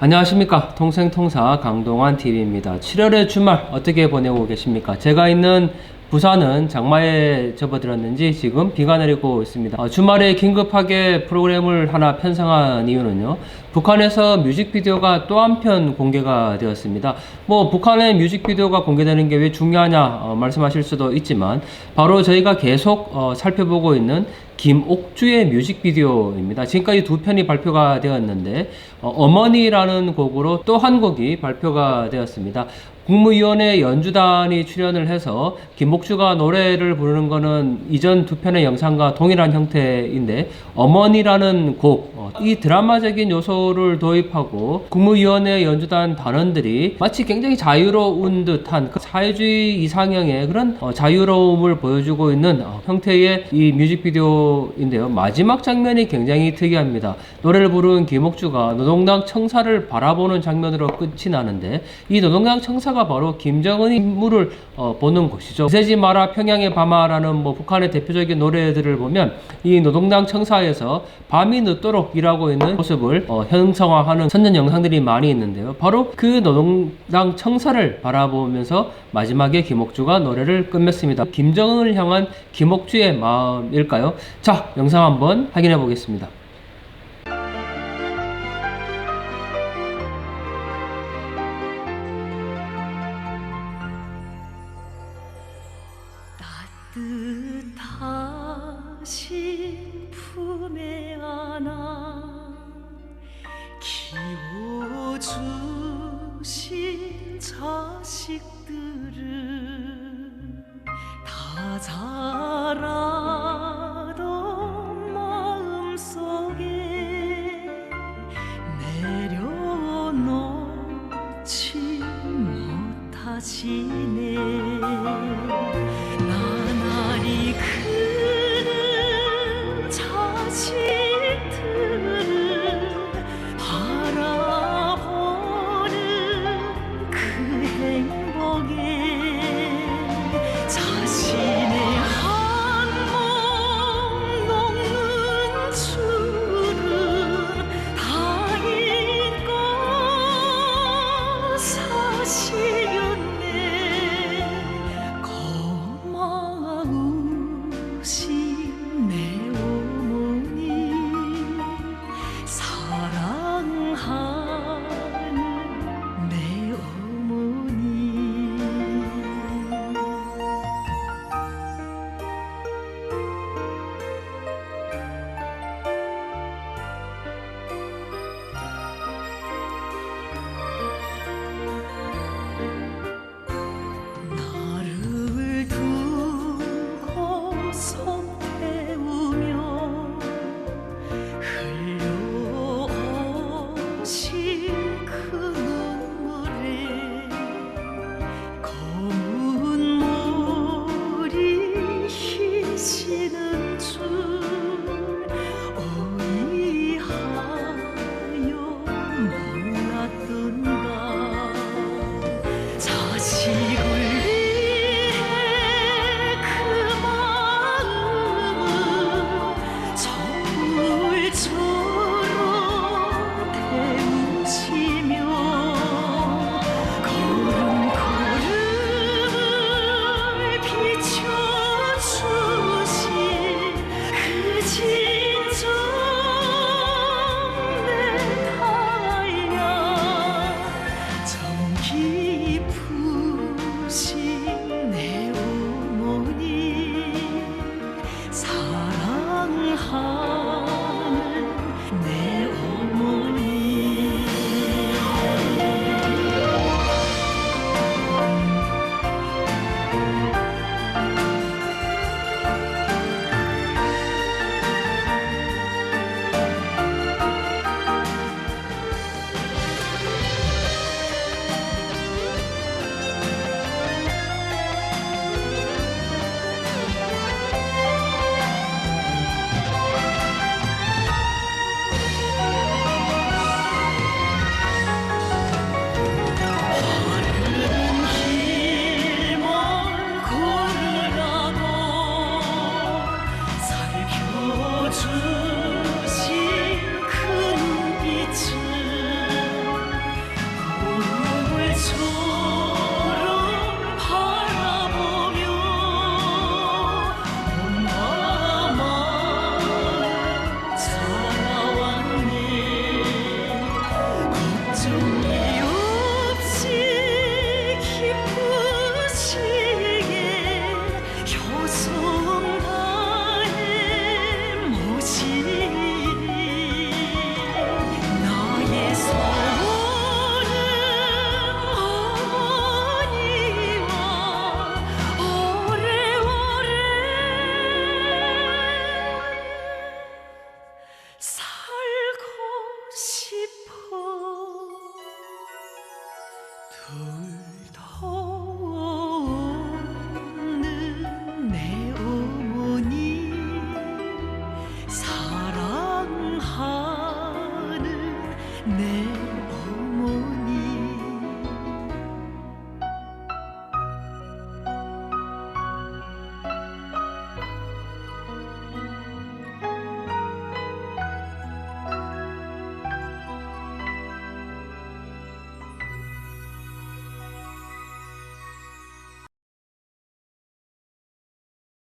안녕하십니까 통생통사 강동환 TV입니다. 7월의 주말 어떻게 보내고 계십니까? 제가 있는 부산은 장마에 접어들었는지 지금 비가 내리고 있습니다. 어, 주말에 긴급하게 프로그램을 하나 편성한 이유는요. 북한에서 뮤직비디오가 또 한 편 공개가 되었습니다. 뭐 북한의 뮤직비디오가 공개되는 게 왜 중요하냐 어, 말씀하실 수도 있지만 바로 저희가 계속 어, 살펴보고 있는 김옥주의 뮤직비디오입니다. 지금까지 두 편이 발표가 되었는데 어, 머니라는 곡으로 또 한 곡이 발표가 되었습니다. 국무위원회 연주단이 출연을 해서 김옥주가 노래를 부르는 거는 이전 두 편의 영상과 동일한 형태인데 어머니라는 곡, 어, 이 드라마적인 요소를 도입하고 국무위원회 연주단 단원들이 마치 굉장히 자유로운 듯한 그 사회주의 이상형의 그런 어, 자유로움을 보여주고 있는 어, 형태의 이 뮤직비디오인데요. 마지막 장면이 굉장히 특이합니다. 노래를 부른 김옥주가 노동당 청사를 바라보는 장면으로 끝이 나는데 이 노동당 청사가 바로 김정은의 임무를 어, 보는 곳이죠. 세지 마라 평양의 밤아라는 뭐 북한의 대표적인 노래들을 보면 이 노동당 청사에서 밤이 늦도록 일하고 있는 모습을 어, 형성화하는 선전 영상들이 많이 있는데요. 바로 그 노동당 청사를 바라보면서 마지막에 김옥주가 노래를 끝맺습니다. 김정은을 향한 김옥주의 마음일까요? 자, 영상 한번 확인해 보겠습니다. 따뜻하신 품에 안아 키워주신 자식들을 다 자라던 마음속에 내려놓지 못하시네 내